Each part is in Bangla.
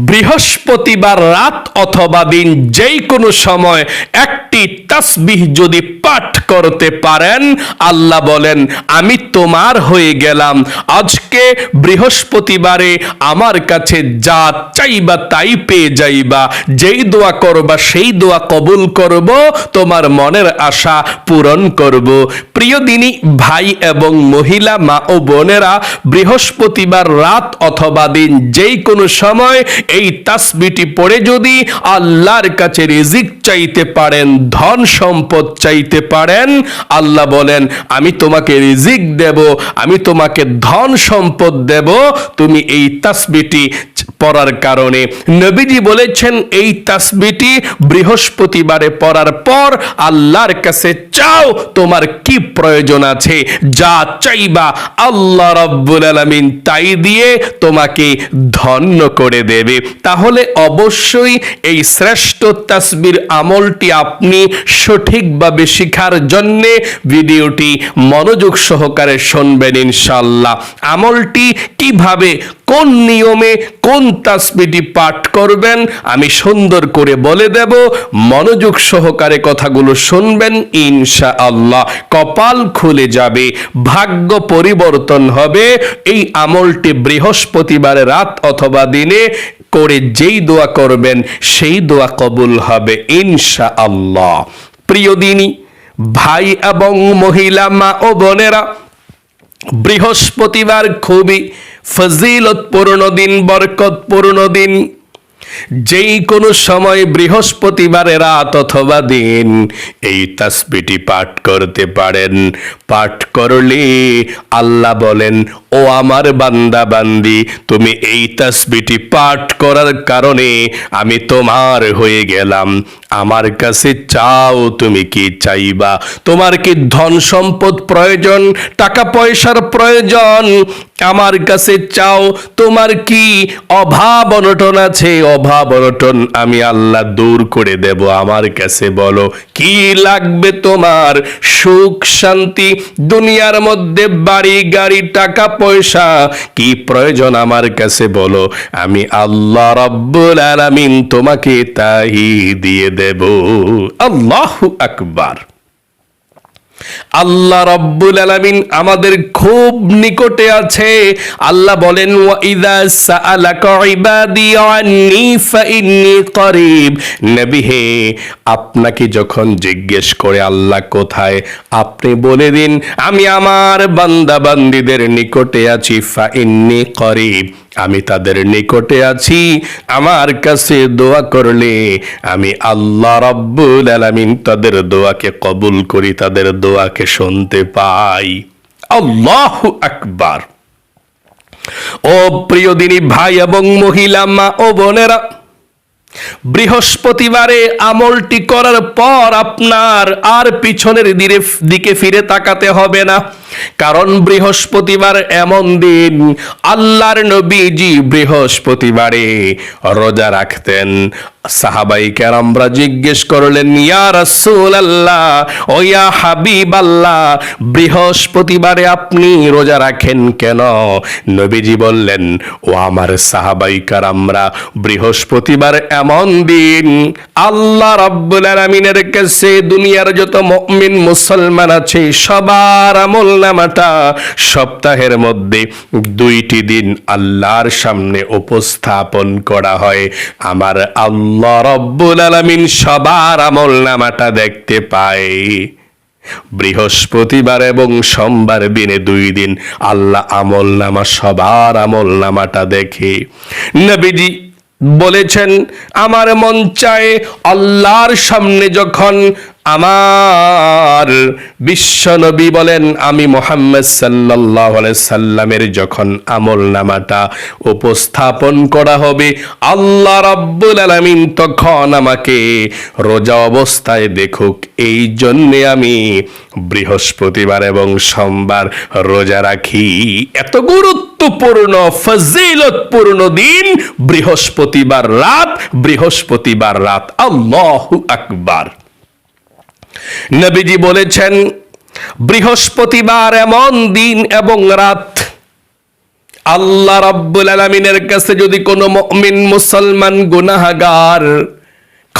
বৃহস্পতিবার রাত অথবা দিন যেই কোনো সময় একটি তাসবিহ যদি পাঠ করতে পারেন, আল্লাহ বলেন, আমি তোমার হয়ে গেলাম। আজকে বৃহস্পতিবারে আমার কাছে যা চাইবা তাই পেয়ে যাইবা। যেই দোয়া করবা, সেই দোয়া কবুল করব। তোমার মনের আশা পূরণ করব। প্রিয় দিনী, ভাই এবং মহিলা, মা ও বোনেরা, বৃহস্পতিবার রাত অথবা দিন যেই কোনো সময় এই তাসবিটি পড়ে যদি আল্লাহর কাছে রিজিক চাইতে পারেন ধন সম্পদ চাইতে পারেন। আল্লাহ বলেন, আমি তোমাকে রিজিক দেব, আমি তোমাকে ধন সম্পদ দেব। তুমি এই তাসবিটি পড়ার কারণে। নবীজি বলেছেন, এই তাসবিটি বৃহস্পতিবারে পড়ার পর আল্লাহর কাছে চাও তোমার কি প্রয়োজন আছে। যা চাইবা আল্লাহ রব্বুল আলামিন তাই দিয়ে তোমাকে ধন্য করে দেবে। তাহলে অবশ্যই এই শ্রেষ্ঠ তাসবির আমলটি আপনি সঠিকভাবে শিখার জন্যে ভিডিওটি মনোযোগ সহকারে শুনবেন ইনশাল্লাহ আমলটি কীভাবে কোন নিয়মে কোন তাসবিটি পাঠ করবেন? আমি সুন্দর করে বলে দেব, মনোযোগ সহকারে কথাগুলো শুনবেন ইনশা আল্লাহ কপাল খুলে যাবে, ভাগ্য পরিবর্তন হবে। এই আমলটি বৃহস্পতিবার রাত অথবা দিনে করে যেই দোয়া করবেন, সেই দোয়া কবুল হবে ইনশা আল্লাহ প্রিয় দিনী, ভাই এবং মহিলা, মা ও বোনেরা বৃহস্পতিবার খুবই ফজিলতপূর্ণ দিন, বরকতপূর্ণ দিন। যেই কোনো সময় বৃহস্পতিবারে রাত অথবা দিন এই তাসবিটি পাঠ করতে পারেন। পাঠ করলে আল্লাহ বলেন ও আমার বান্দা বান্দি, তুমি এই তাসবিটি পাঠ করার কারণে আমি তোমার হয়ে গেলাম। আমার কাছে চাও তুমি কি চাইবা? তোমার কি ধন সম্পদ প্রয়োজন? টাকা পয়সার প্রয়োজন? আমার কাছে চাও তোমার কি অভাব অনটন আছে? অভাব অনটন আমি আল্লাহ দূর করে দেব। আমার কাছে বলো, কি লাগবে তোমার? সুখ, শান্তি, দুনিয়ার মধ্যে বাড়ি, গাড়ি, টাকা পয়সা? কি প্রয়োজন আমার কাছে বলো? আমি আল্লাহ রব্বুল আলামিন তোমাকে তাই দিয়ে দেব। আল্লাহু আকবার। আল্লাহ রব্বুল আলামিন আমাদের খুব নিকটে আছে। আল্লাহ বলেন, ওয়া সাআলাকা ইবাদি আন্নি ফাইন্নি করিব। নবী হে, আপনাকে যখন জিজ্ঞেস করে আল্লাহ কোথায়, আপনি বলে দিন, আমি আমার বান্দা বান্দীদের নিকটে আছি ফাইন্নি করিব। আমি তাদের নিকটে আছি, আমার কাছে দোয়া করলে আমি আল্লাহ রব্বুল আলামিন তাদের দোয়াকে কবুল করি, তাদের দোয়াকে শুনতে পাই। আল্লাহ আকবার। ও প্রিয় দিনী ভাই এবং মহিলা, মা ও বোনেরা, বৃহস্পতিবারে আমলটি করার পর আপনার আর পিছনের দিকে দিকে ফিরে তাকাতে হবে না। কারণ বৃহস্পতিবার এমন দিন, আল্লাহর নবীজি বৃহস্পতিবারে রোজা রাখতেন। সাহাবাই কেরামরা জিজ্ঞেস করলেন, ইয়া রাসূল আল্লাহ ও ইয়া হাবিব আল্লাহ বৃহস্পতিবারে আপনি রোজা রাখেন কেন? নবীজি বললেন, ও আমার সাহাবাই কারামরা, বৃহস্পতিবার এমন দিন, আল্লাহ রাব্বুল আলামিনের কাছে দুনিয়ার যত মুমিন মুসলমান আছে, সবার আমল নামাটা সপ্তাহের মধ্যে দুইটি দিন আল্লাহর সামনে উপস্থাপন করা হয়। আমার আল্লাহ রব্বুল আলামিন সবার আমল নামাটা দেখতে পায়। বৃহস্পতিবার এবং সোমবার দিনে দুই দিন আল্লাহ আমল নামা, সবার আমল নামাটা দেখে। নবীজি বলেছেন, আমার মন চায় আল্লাহর সামনে যখন আমার বিশ্বনবী বলেন, আমি মোহাম্মদ সাল্লাহ সাল্লামের যখন আমল নামাটা উপস্থাপন করা হবে, আল্লাহ রাব্বুল আলামিন তখন আমাকে রোজা অবস্থায় দেখুক। এই জন্যে আমি বৃহস্পতিবার এবং সোমবার রোজা রাখি। এত গুরুত্বপূর্ণ, ফজিলতপূর্ণ দিন, বৃহস্পতিবার রাত বৃহস্পতিবার রাত। আল্লাহু আকবার। নবীজি বলেছেন, বৃহস্পতিবার এমন দিন এবং রাত। আল্লাহ রাব্বুল আলামিনের কাছে যদি কোনো মুমিন মুসলমান গুনাহগার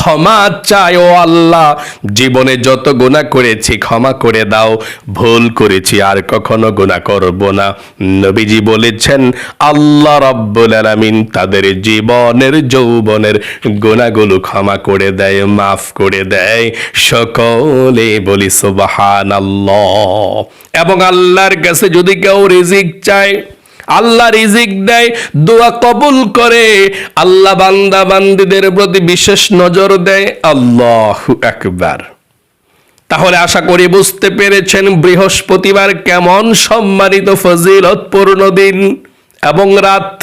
ক্ষমা চায়, ও আল্লাহ। জীবনে যত গুনাহ করেছি, ক্ষমা করে দাও। ভুল করেছি, আর কখনো গুনাহ করব না। নবীজি বলেছেন, আল্লাহ রাব্বুল আলামিন তাদের জীবনের, যৌবনের গুনাহগুলো ক্ষমা করে দেয়, মাফ করে দেয়। সকলে বলি, সুবহানাল্লাহ। এবং আল্লাহর কাছে যদি কেউ রিজিক চায় আল্লাহ রিজিক দেয়, দোয়া কবুল করে। আল্লাহ বান্দা বান্দিদের প্রতি বিশেষ নজর দেয়। আল্লাহ একবার তাহলে আশা করি বুঝতে পেরেছেন বৃহস্পতিবার কেমন সম্মানিত ফজিলতপূর্ণ দিন এবং রাত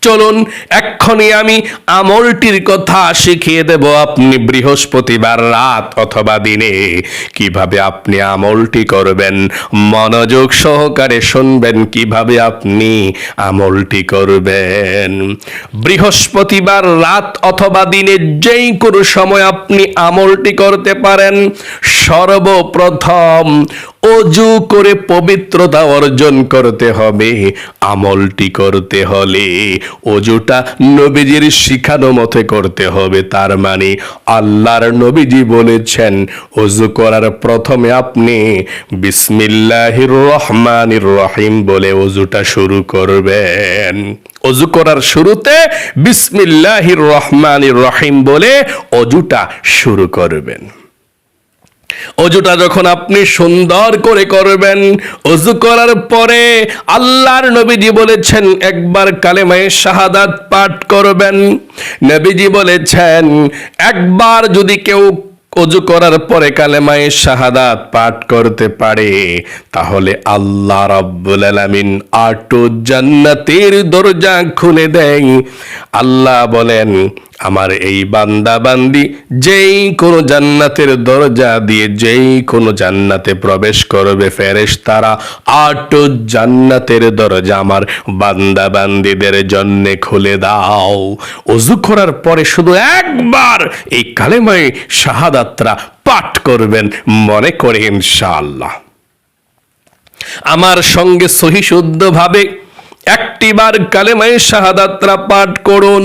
চলুন, এক্ষুনি আমি আমলটির কথা শিখিয়ে দেব আপনি বৃহস্পতিবার রাত অথবা দিনে। কীভাবে আপনি আমলটি করবেন, মনোযোগ সহকারে শুনবেন, কীভাবে আপনি আমলটি করবেন। বৃহস্পতিবার রাত অথবা দিনে যেই কোনো সময় আপনি আমলটি করতে পারেন, সর্বপ্রথম অজু করে পবিত্রতা অর্জন করতে হবে, আমলটি করতে হলে। অজুটা নবীজির শিখানো মতে করতে হবে, তার মানে আল্লাহর নবীজি বলেছেন, অজু করার প্রথমে আপনি বিসমিল্লাহির রহমানির রহিম বলে অজুটা শুরু করবেন। অজু করার শুরুতে বিসমিল্লাহির রহমানির রহিম বলে অজুটা শুরু করবেন। অজুটা যখন আপনি সুন্দর করে করবেন, অজু করার পরে আল্লাহর নবীজি বলেছেন, একবার কালেমায়ে শাহাদাত পাঠ করবেন। নবীজি বলেছেন, একবার যদি কেউ অজু করার পরে কালেমায়ে শাহাদাত পাঠ করতে পারে, তাহলে আল্লাহ রাব্বুল আলামিন আটো জান্নাতের দরজা খুলে দেয় আল্লাহ বলেন আমার এই বান্দা বান্দি যেই কোনো জান্নাতের দরজা দিয়ে যেই কোনো জান্নাতে প্রবেশ করবে ফেরেশ তারা আট জান্নাতের দরজা আমার বান্দা বান্দিদের জন্য খুলে দাও। অজু করার পরে শুধু একবার এই কালেমায় শাহাদাতরা পাঠ করবেন মনে করে ইনশাআল্লাহ। আমার সঙ্গে সহি শুদ্ধভাবে একটিবার কালেমায় শাহাদাতরা পাঠ করুন।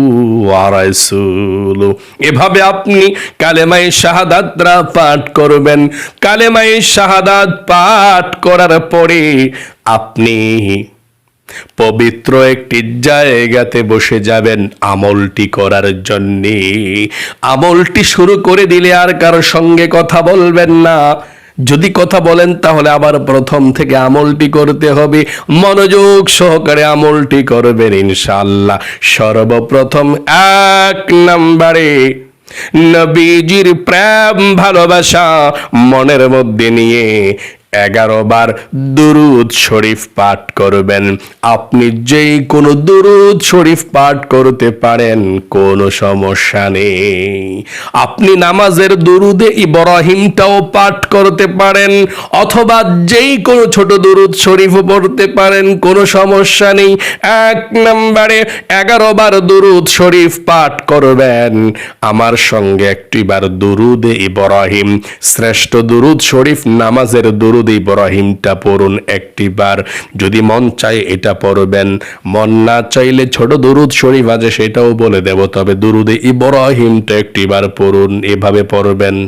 ওয়ারাসুলু এভাবে আপনি কালেমাই শাহাদাতরা পাঠ করবেন। কালেমাই শাহাদাত পাঠ করার পরে আপনি পবিত্র একটি জায়গাতে বসে যাবেন আমলটি করার জন্যে। আমলটি শুরু করে দিলে আর কারোর সঙ্গে কথা বলবেন না। যদি কথা বলেন তাহলে আবার প্রথম থেকে আমলটি করতে হবে। মনোযোগ সহকারে আমলটি করবেন ইনশাল্লাহ সর্বপ্রথম এক নম্বরে নবীজির প্রেম, ভালোবাসা মনের মধ্যে নিয়ে এগারো বার দুরুদ শরীফ পাঠ করবেন। আপনি যেই কোনো দুরুদ শরীফ পাঠ করতে পারেন, কোনো সমস্যা নেই। আপনি নামাজের দুরুদে ইব্রাহিমটাও পাঠ করতে পারেন, অথবা যেই কোনো ছোট দুরুদ শরীফও পড়তে পারেন, কোনো সমস্যা নেই। এক নম্বরে এগারো বার দুরুদ শরীফ পাঠ করবেন। আমার সঙ্গে একটিবার দুরুদে ইব্রাহিম, শ্রেষ্ঠ দুরুদ শরীফ নামাজের দুরুদ ইব্রাহিমটা পড়ুন একটি বার, যদি মন চায় এটা পড়বেন, মন না চাইলে ছোট দরুদ শরীফ আছে সেটাও বলে দেব, তবে দুরুদে ইব্রাহিমটা একটিবার পড়ুন, এভাবে পড়বেন।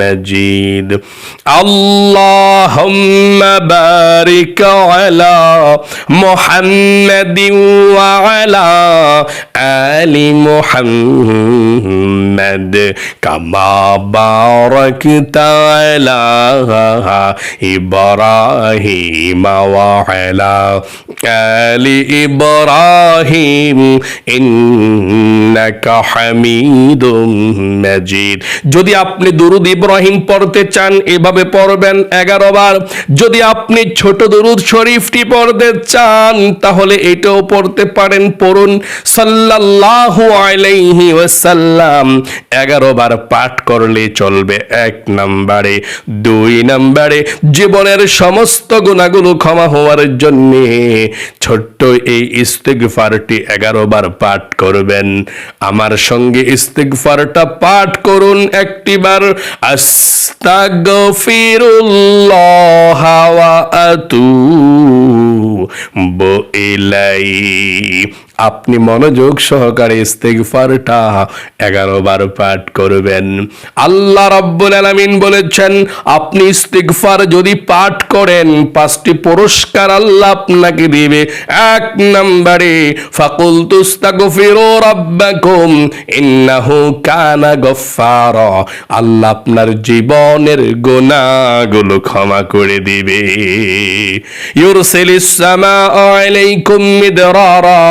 مجيد اللهم بارك على محمد وعلى آل محمد كما باركت على إبراهيم وعلى آل إبراهيم إنك حميد مجيد যদি আপনি দুরুদ ইব্রাহিম পড়তে চান, এভাবে পড়বেন এগারো বার। যদি আপনি ছোট দুরুদ শরীফটি পড়তে চান, তাহলে এটাও পড়তে পারেন, পড়ুন সাল্লাল্লাহু আলাইহি ওয়াসাল্লাম। এগারো বার পাঠ করলে চলবে এক নম্বরে। দুই নম্বরে, জীবনের সমস্ত গুণাগুলো ক্ষমা হওয়ার জন্য ছোট্ট এই ইস্তিগফারটি এগারো বার পাঠ করবেন। আমার সঙ্গে ইস্তিগফারটা পাঠ করুন একটিবার আস্তাগফিরুল্লাহ ওয়া আতুবু ইলাইহি আপনি মনোযোগ সহকারে ইস্তেগফারটা এগারো বার পাঠ করবেন। আল্লাহ রাব্বুল আলামিন বলেছেন, আপনি ইস্তেগফার যদি পাঠ করেন, পাঁচটি পুরস্কার আল্লাহ আপনাকে দিবে। এক নম্বরে ফাকুল তুস্তাগফিরু রাব্বাকুম, ইন্নাহু কানা আল্লাহ আপনার জীবনের গুনাহগুলো ক্ষমা করে দিবে। ইউরসিলিস সামা আলাইকুম মিদরারা।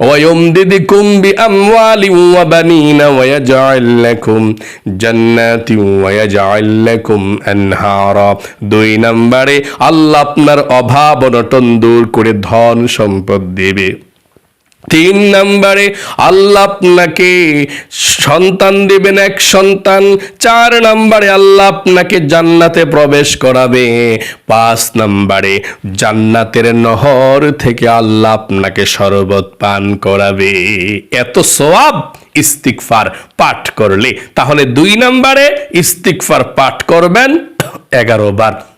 ويمددكم بأموال وبنين ويجعل لكم جنات ويجعل لكم أنهارا দুই নম্বরে আল্লাহ আপনার অভাব অনটন দূর করে ধন সম্পদ দেবে তিন নম্বরে আল্লাহ আপনাকে সন্তান দেবেন, এক সন্তান। চার নম্বরে আল্লাহ আপনাকে জান্নাতে প্রবেশ করাবে। পাঁচ নম্বরে জান্নাতের নহর থেকে আল্লাহ আপনাকে শরবত পান করাবে। এত সোয়াব ইস্তিকফার পাঠ করলে। তাহলে দুই নম্বরে ইস্তিকফার পাঠ করবেন এগারো বার।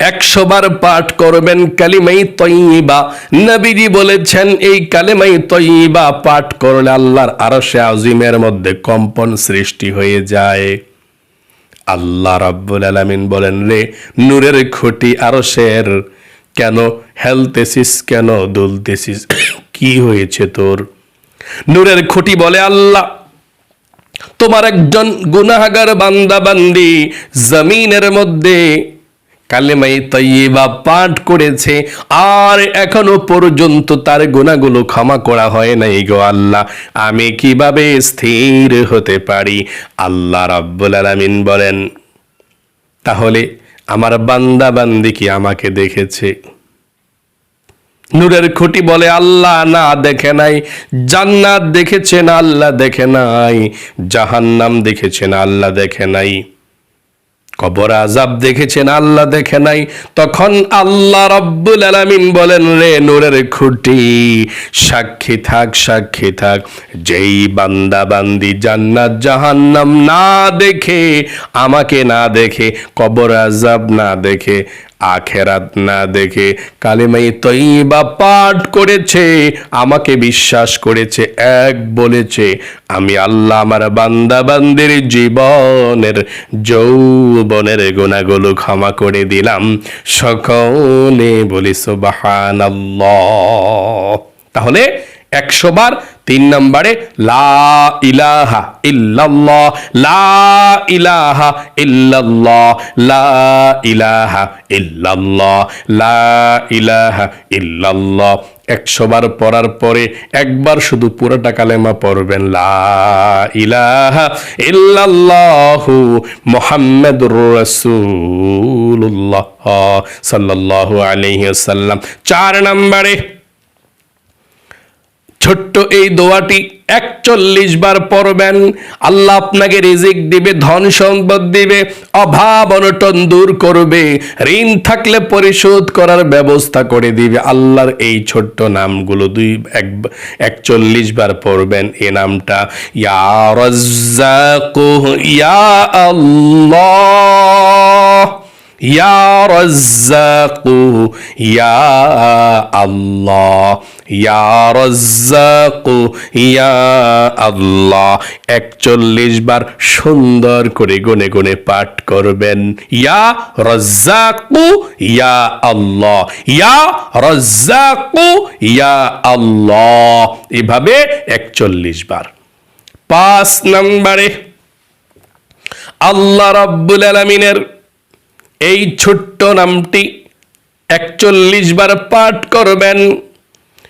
একশো বার পাঠ করবেন কালিমাই তৈবা নবীজি বলেছেন, এই কালিমাই তৈবা পাঠ করলে আল্লাহর আরশে আজিমের মধ্যে কম্পন সৃষ্টি হয়ে যায়। আল্লাহ রাব্বুল আলামিন বলেন, রে নূরের খুঁটি আরশের, কেন হেলতেছিস, কেন দুলতেছিস? কি হয়েছে তোর? নূরের খুঁটি বলে, আল্লাহ, তোমার একজন গুনাহাগার বান্দা বান্দি, জমিনের মধ্যে কালেমাই তৈবা পাঠ করেছে, আর এখনও পর্যন্ত তার গুণাগুলো ক্ষমা করা হয় নাই গো আল্লাহ। আমি কীভাবে স্থির হতে পারি? আল্লাহ রাব্বুল আলামিন বলেন, তাহলে আমার বান্দা বান্দি কি আমাকে দেখেছে? নূরের খুঁটি বলে, আল্লাহ না দেখে নাই, জান্নাত দেখেছেন আল্লাহ দেখে নাই, জাহান্নাম দেখেছেন আল্লাহ দেখে নাই। কবর আজাব দেখেছেন, আল্লাহ দেখে নাই। তখন আল্লাহ রব্বুল আলামিন বলেন, রে নূরের খুঁটি, সাক্ষী থাক সাক্ষী থাক। যেই বান্দা বান্দি জান্নাত, জাহান্নাম না দেখে, আমাকে না দেখে, কবর আজাব না দেখে আখেরাত না দেখে কালেমাই তৈবা পাঠ করেছে, আমাকে বিশ্বাস করেছে, এক বলেছে, আমি আল্লাহ আমার বান্দা বান্দির জীবনের যৌবনের গুণাগুলো ক্ষমা করে দিলাম। সকলে বলি সুবাহান তাহলে একশো বার তিন নম্বরে, লা ইলাহা ইল্লাল্লাহ, লা ইলাহা ইল্লাল্লাহ, লা ইলাহা ইল্লাল্লাহ, লা ইলাহা ইল্লাল্লাহ। একশো বার পড়ার পরে একবার শুধু পুরোটা কালেমা পড়বেন, লা ইলাহা ইল্লাল্লাহু মুহাম্মাদুর রাসূলুল্লাহ সাল্লাল্লাহু আলাইহি ওয়াসাল্লাম। চার নম্বরে ছোট্ট এই দোয়াটি একচল্লিশ বার পড়বেন। আল্লাহ আপনাকে রিজিক দিবে, ধন সম্পদ দিবে, অভাব অনটন দূর করবে। ঋণ থাকলে পরিশোধ করার ব্যবস্থা করে দিবে। আল্লাহর এই ছোট্ট নামগুলো দুই এক একচল্লিশ বার পড়বেন। এ নামটা, ইয়া রাজ্জাকু ইয়া আল্লাহ। ইয়া রাজ্জাকু ইয়া আল্লাহ ইয়া রাজ্জাকু ইয়া আল্লাহ একচল্লিশ বার সুন্দর করে গুনে গুনে পাঠ করবেন। ইয়া রাজ্জাকু ইয়া আল্লাহ ইয়া রাজ্জাকু ইয়া আল্লাহ এভাবে একচল্লিশ বার। পাঁচ নম্বরে, আল্লাহ রাব্বুল আলমিনের এই ছোট্ট নামটি একচল্লিশ বার পাঠ করবেন।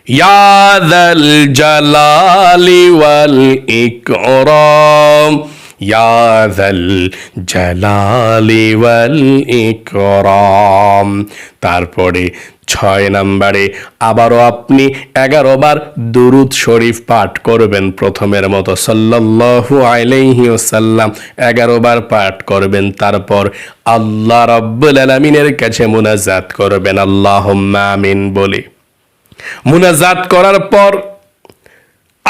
ইয়াদাল জালালি ওয়াল ইকরাম। ইয়াদাল জালালি ওয়াল ইকরাম। তারপরে ছয় নাম্বারে। আবারও আপনি এগারো বার দুরুদ শরীফ পাঠ করবেন প্রথমের মতো। সাল্লাল্লাহু আলাইহি ওসাল্লাম এগারো বার পাঠ করবেন, তারপর আল্লাহ রব্বুল আলমিনের কাছে মুনাজাত করবেন। আল্লাহ মামিন বলে। মুনাজাত করার পর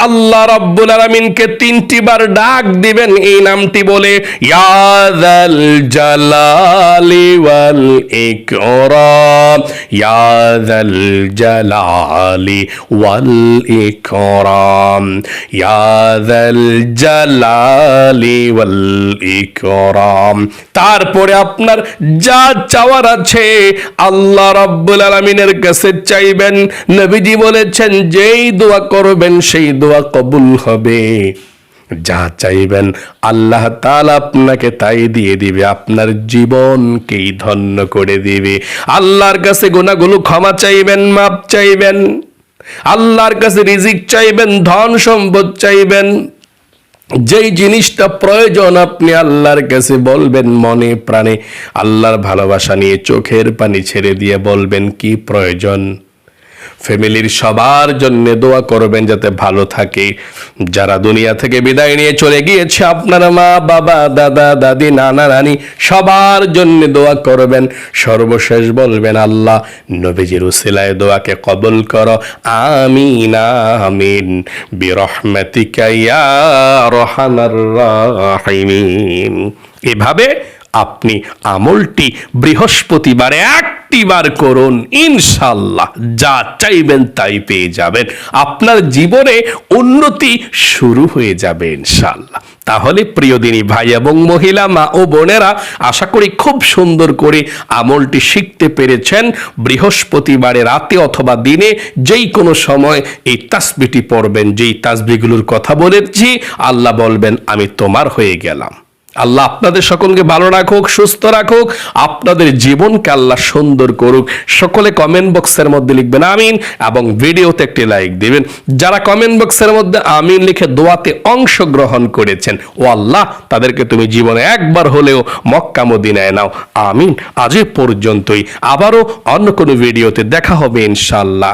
আল্লাহ রাব্বুল আলামিনকে তিনটি বার ডাক দিবেন, এই নামটি বলে ইয়াদাল জালালি ওয়াল ইকরাম ইয়াদাল জালালি ওয়াল ইকরাম ইয়াদাল জালালি ওয়াল ইকরাম। তারপরে আপনার যা চাওয়ার আছে, আল্লাহ রাব্বুল আলামিনের কাছে চাইবেন। নবীজি বলেছেন, যেই দোয়া করবেন, সেই দোয়া কবুল হবে। যা চাইবেন আল্লাহ তাআলা আপনাকে তাই দিয়ে দিবে, আপনার জীবনকেই ধন্য করে দিবে। আল্লাহর কাছে গুনাহগুলো ক্ষমা চাইবেন মাপ চাইবেন। আল্লাহর কাছে রিজিক চাইবেন, ধন সম্পদ চাইবেন। যেই জিনিসটা প্রয়োজন আপনি আল্লাহর কাছে বলবেন মনে প্রাণে, আল্লাহর ভালোবাসা নিয়ে চোখের পানি ছেড়ে দিয়ে বলবেন, কি প্রয়োজন? ফ্যামিলির সবার জন্য দোয়া করবেন যাতে ভালো থাকে। যারা দুনিয়া থেকে বিদায় নিয়ে চলে গিয়েছে, আপনার মা, বাবা, দাদা, দাদি, নানা, নানি, সবার জন্য দোয়া করবেন। সর্বশেষ বলবেন, আল্লাহ, নবীজির উসিলায় দোয়াকে কবল করো। আমিন আমিন। বিরহমাতিকা ইয়া রাহিমিন। এভাবে আপনি আমলটি বৃহস্পতিবারে একটিবার করুন ইনশাল্লাহ যা চাইবেন তাই পেয়ে যাবেন। আপনার জীবনে উন্নতি শুরু হয়ে যাবে ইনশাল্লাহ তাহলে প্রিয় দিনী ভাই এবং মহিলা, মা ও বোনেরা, আশা করি খুব সুন্দর করে আমলটি শিখতে পেরেছেন। বৃহস্পতিবারে রাতে অথবা দিনে যেই কোনো সময় এই তাসবিটি পড়বেন, যেই তাসবিগুলোর কথা বলেছি, আল্লাহ বলবেন, আমি তোমার হয়ে গেলাম। আল্লাহ আপনাদের সকলকে ভালো রাখুক, সুস্থ রাখুক, আপনাদের জীবনকে আল্লাহ সুন্দর করুক। সকলে কমেন্ট বক্সের মধ্যে লিখবেন আমিন এবং ভিডিওতে একটি লাইক দিবেন। যারা কমেন্ট বক্সের মধ্যে আমিন লিখে দোয়াতে অংশগ্রহণ করেছেন, ও আল্লাহ তাদেরকে তুমি জীবনে একবার হলেও মক্কা মদিনায় নাও। আমিন। আজ পর্যন্তই। আবারও অন্য কোনো ভিডিওতে দেখা হবে ইনশাল্লাহ